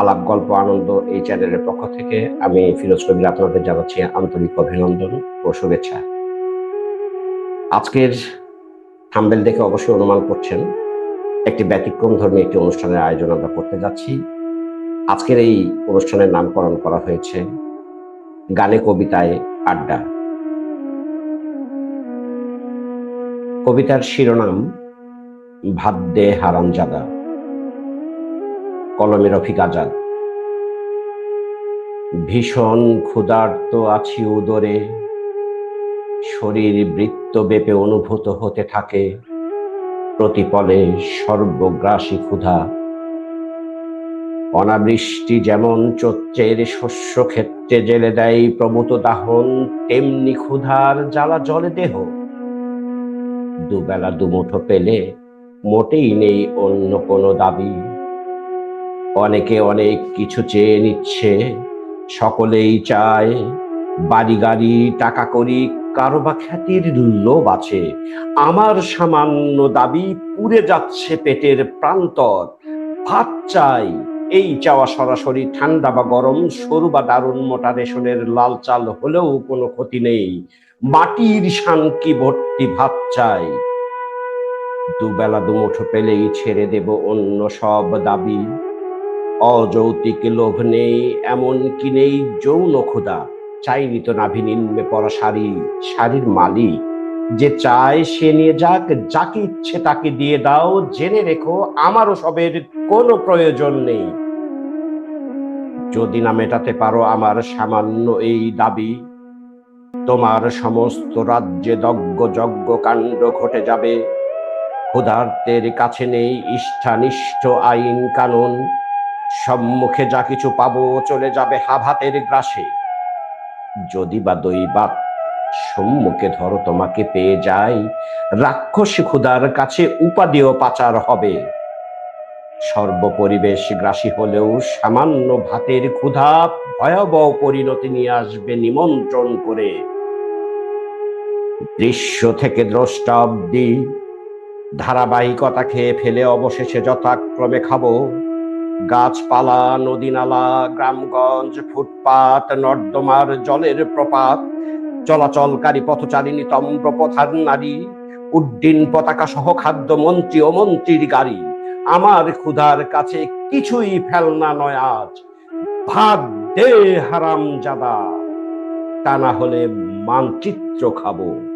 আলাপ, গল্প, আনন্দ এই চ্যানেলের পক্ষ থেকে আমি ফিরোজ কবির আপনাদের জানাচ্ছি আন্তরিক অভিনন্দন ও শুভেচ্ছা। আজকের থাম্বেল দেখে অবশ্যই অনুমান করছেন, একটি ব্যতিক্রম ধর্মী একটি অনুষ্ঠানের আয়োজন আমরা করতে যাচ্ছি। আজকের এই অনুষ্ঠানের নামকরণ করা হয়েছে গানে, কবিতায় আড্ডা। কবিতার শিরোনাম দে হারামজাদা। কলমে রফিক আজাদ। ভীষণ ক্ষুধার্ত আছি উদরে। শরীর বৃত্ত বেপে অনুভূত হতে থাকে। প্রতিপলে সর্বগ্রাসী ক্ষুধা। অনাবৃষ্টি যেমন চচ্চের শস্য ক্ষেত্রে জেলে দেয় প্রভূত দাহন, তেমনি ক্ষুধার জ্বালা জলে দেহ। দুবেলা দুমুঠো পেলে মোটেই নেই অন্য কোনো দাবি। অনেকে অনেক কিছু চেয়ে নিচ্ছে। সকলেই চায় বাড়ি গাড়ি, টাকা করি কারও বা খ্যাতির লোভ আছে। আমার সামান্য দাবি পুড়ে যাচ্ছে পেটের প্রান্তর। ভাত চাই, এই চাওয়া সরাসরি ঠান্ডা বা গরম, সরু বা দারুণ মোটা রেশনের লাল চাল হলেও কোনো ক্ষতি নেই। মাটির শানকি ভর্তি ভাত চাই। দুবেলা দুমুঠো পেলেই ছেড়ে দেব অন্য সব দাবি। অযৌতিক লোভ নেই এমন কি নেই যৌন ক্ষুধা। চাইনি তো নাভি নিম্নে পড়া শাড়ি, শাড়ির মালিক। যে চায় সে নিয়ে যাক, যাকে ইচ্ছে তাকে দিয়ে দাও। জেনে রেখো, আমারও সবের কোনো প্রয়োজন নেই। যদি না মেটাতে পারো আমার সামান্য এই দাবি, তোমার সমস্ত রাজ্যে দগ্গ যজ্ঞ কাণ্ড ঘটে যাবে। ক্ষুধার্তের কাছে নেই ইষ্ঠানিষ্ঠ আইন কানুন। সম্মুখে যা কিছু পাবো চলে যাবে হাভাতের গ্রাসে। যদি বা দৈবাত সম্মুখে ধরো তোমাকে পেয়ে যাই, রাক্ষসী ক্ষুধার কাছে উপাদেয় পাচার হবে। সর্বপরিবেশ গ্রাসী হলেও সামান্য ভাতের ক্ষুধা ভয়াবহ পরিণতি নিয়ে আসবে নিমন্ত্রণ করে। দৃশ্য থেকে দ্রষ্টা অব্দি ধারাবাহিকতা খেয়ে ফেলে অবশেষে যথাক্রমে খাব। গাছপালা নদী নালা গ্রামগঞ্জ, ফুটপাত, নর্দমার জলের প্রপাত, চলাচলকারী পথচারিণী তম্র পথার নারী, উড্ডিন পতাকা সহ খাদ্য মন্ত্রী ও মন্ত্রীর গাড়ি। আমার ক্ষুধার কাছে কিছুই ফেলনা নয় আজ। ভাত দে হারাম জাদা তা না হলে মানচিত্র খাব।